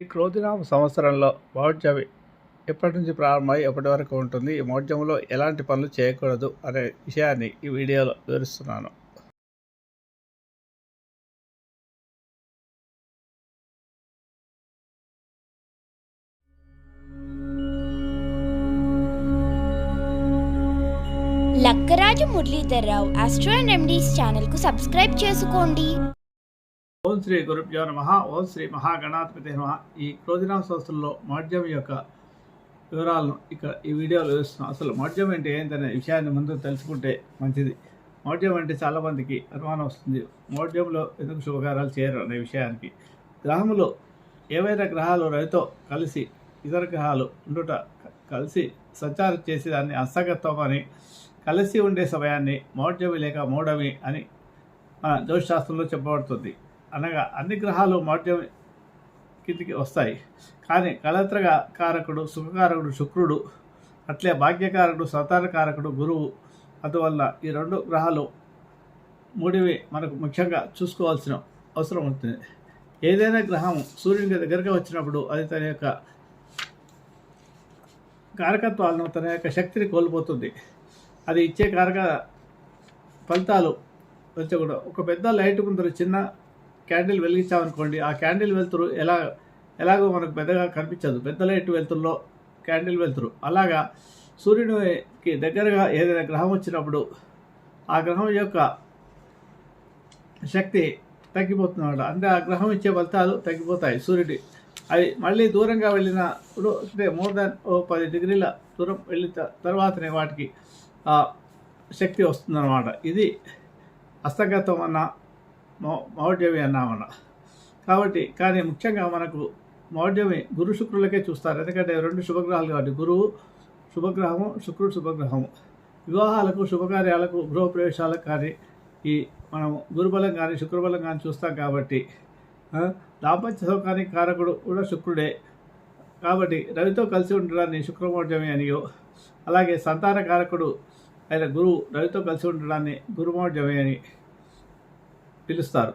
ఈ క్రోధినామ సంవత్సరంలో మౌఢ్యమి ఎప్పటి నుంచి ప్రారంభమై ఎప్పటి వరకు ఉంటుంది? ఈ మౌఢ్యంలో ఎలాంటి పనులు చేయకూడదు అనే విషయాన్ని ఈ వీడియోలో వివరిస్తున్నాను. లక్కరాజు మురళీధర్రావు రావు అండ్ రెమెడీస్ ఛానల్కు సబ్స్క్రైబ్ చేసుకోండి. ఓం శ్రీ గురుభ్యో నమ. ఓం శ్రీ మహాగణాధిపతి నమ. ఈ క్రోధినామ సంస్థల్లో మౌఢ్యం యొక్క వివరాలను ఇక్కడ ఈ వీడియోలో వివరిస్తున్నాం. అసలు మౌఢ్యం అంటే ఏంటనే విషయాన్ని ముందు తెలుసుకుంటే మంచిది. మౌఢ్యం అంటే చాలామందికి అనుమానం వస్తుంది. మౌఢ్యంలో ఎందుకు శుభకారాలు చేయరు అనే విషయానికి. గ్రహములు ఏవైనా గ్రహాలు రవితో కలిసి ఇతర గ్రహాలు ఉండుట కలిసి సంచారం చేసి దాన్ని అస్తగత్వం అని కలిసి ఉండే సమయాన్ని మౌఢ్యమి లేక మౌఢమి అని మన జ్యోతిశాస్త్రంలో చెప్పబడుతుంది. అనగా అన్ని గ్రహాలు మాట్యం కిందికి వస్తాయి. కానీ కళత్రగా కారకుడు సుఖకారకుడు శుక్రుడు అట్లే భాగ్యకారకుడు సంతానకారకుడు గురువు. అందువల్ల ఈ రెండు గ్రహాలు మూడివి మనకు ముఖ్యంగా చూసుకోవాల్సిన అవసరం ఉంటుంది. ఏదైనా గ్రహం సూర్యునికి దగ్గరగా వచ్చినప్పుడు అది తన యొక్క కారకత్వాలను తన యొక్క శక్తిని కోల్పోతుంది. అది ఇచ్చే కారక ఫలితాలు వచ్చకూడదు ఒక పెద్ద లైట్ ముందర చిన్న క్యాండిల్ వెలిగించామనుకోండి ఆ క్యాండిల్ వెలుతురు ఎలా ఎలాగో మనకు పెద్దగా కనిపించదు. పెద్ద లైట్ వెలుతురులో క్యాండిల్ వెలుతురు. అలాగా సూర్యునికి దగ్గరగా ఏదైనా గ్రహం వచ్చినప్పుడు ఆ గ్రహం యొక్క శక్తి తగ్గిపోతున్నాడు అంటే ఆ గ్రహం ఇచ్చే ఫలితాలు తగ్గిపోతాయి సూర్యుడి. అవి మళ్ళీ దూరంగా వెళ్ళినప్పుడు అంటే మోర్ దాన్ ఓ పది డిగ్రీల దూరం వెళ్ళిన తర్వాతనే వాటికి ఆ శక్తి వస్తుందన్నమాట. ఇది హస్తగతం అన్న మౌఢ్యమి అన్నామన్న కాబట్టి కానీ ముఖ్యంగా మనకు మౌఢ్యమి గురు శుక్రులకే చూస్తారు. ఎందుకంటే రెండు శుభగ్రహాలు కాబట్టి గురువు శుభగ్రహము శుక్రుడు శుభగ్రహము. వివాహాలకు శుభకార్యాలకు గృహప్రవేశాలకు కానీ ఈ మనం గురుబలం కానీ శుక్రబలం కానీ చూస్తాం కాబట్టి దాంపత్య సౌకానికి కారకుడు కూడా శుక్రుడే. కాబట్టి రవితో కలిసి ఉండడాన్ని శుక్రమౌఢ్యమి అనియో అలాగే సంతాన కారకుడు అయిన గురువు రవితో కలిసి ఉండడాన్ని గురుమౌఢ్యమే అని పిలుస్తారు.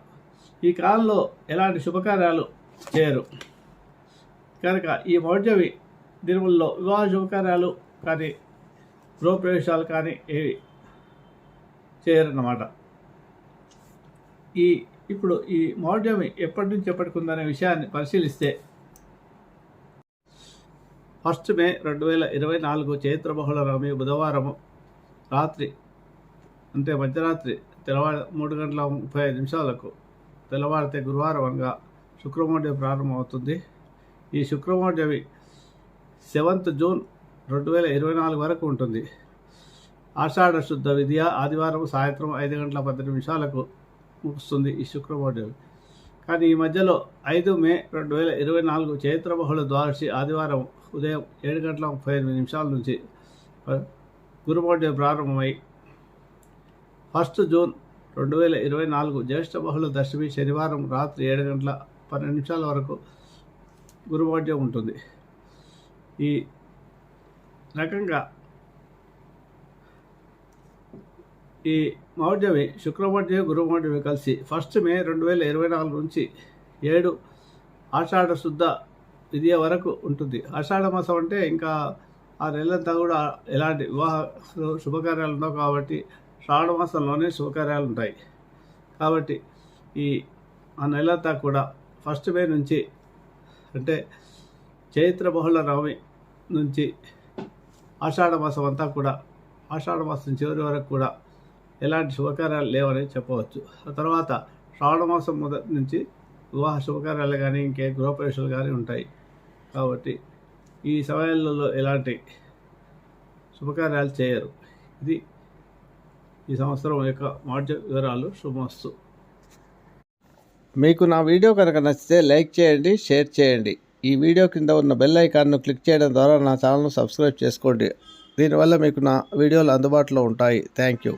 ఈ కాలంలో ఎలాంటి శుభకార్యాలు చేయరు. కనుక ఈ మౌఢ్యమి దినముల్లో వివాహ శుభకార్యాలు కానీ గృహప్రవేశాలు కానీ ఏవి చేయరన్నమాట. ఈ ఇప్పుడు ఈ మౌఢ్యమి ఎప్పటి నుంచి ఎప్పటికి ఉందనే విషయాన్ని పరిశీలిస్తే ఫస్ట్ మే రెండు వేల ఇరవై నాలుగు చైత్ర బహుళ నవమి బుధవారము రాత్రి అంటే మధ్యరాత్రి తెల్లవారు మూడు గంటల ముప్పై ఐదు నిమిషాలకు తెల్లవారితే గురువారం అనగా శుక్రమౌఢ్యం ప్రారంభమవుతుంది. ఈ శుక్రమౌఢ్యమి సెవెంత్ జూన్ రెండు వేల ఇరవై నాలుగు వరకు ఉంటుంది. ఆషాఢ శుద్ధ విద్య ఆదివారం సాయంత్రం ఐదు గంటల పది నిమిషాలకు ముగుస్తుంది ఈ శుక్రమౌఢ్యమి కానీ ఈ మధ్యలో ఐదు మే రెండు వేల ఇరవై నాలుగు చైత్ర బహుళ ద్వాదశి ఆదివారం ఉదయం ఏడు గంటల ముప్పై ఎనిమిది నిమిషాల నుంచి గురుమౌఢ్యం ప్రారంభమై ఫస్ట్ జూన్ రెండు వేల ఇరవై నాలుగు జ్యేష్ఠ బహుళ దశమి శనివారం రాత్రి ఏడు గంటల పన్నెండు నిమిషాల వరకు గురువాడ్యం ఉంటుంది. ఈ రకంగా ఈ మౌఢ్యమి శుక్రమౌఢ్యమి గురుమౌఢ్యమి కలిసి ఫస్ట్ మే రెండు వేల ఇరవై నాలుగు నుంచి ఏడు ఆషాఢ శుద్ధ విద్య వరకు ఉంటుంది. ఆషాఢ మాసం అంటే ఇంకా ఆ నెలంతా కూడా ఎలాంటి వివాహ శుభకార్యాలు ఉండవు కాబట్టి శ్రావణమాసంలోనే శుభకార్యాలు ఉంటాయి కాబట్టి ఈ ఆ నెలంతా కూడా ఫస్ట్ మే నుంచి అంటే చైత్ర బహుళ నవమి నుంచి ఆషాఢ మాసం అంతా కూడా ఆషాఢ మాసం చివరి వరకు కూడా ఎలాంటి శుభకార్యాలు లేవని చెప్పవచ్చు. ఆ తర్వాత శ్రావణ మాసం మొదటి నుంచి వివాహ శుభకార్యాలు కానీ ఇంకే గృహప్రవేశాలు కానీ ఉంటాయి. కాబట్టి ఈ సమయాలలో ఎలాంటి శుభకార్యాలు చేయరు. ఇది ఈ సంవత్సరం యొక్క మాడ్య వివరాలు శుభమస్తు మీకు నా వీడియో కనుక నచ్చితే లైక్ చేయండి షేర్ చేయండి. ఈ వీడియో కింద ఉన్న బెల్ ఐకాన్ను క్లిక్ చేయడం ద్వారా నా ఛానల్ను సబ్స్క్రైబ్ చేసుకోండి. దీనివల్ల మీకు నా వీడియోలు అందుబాటులో ఉంటాయి. Thank you.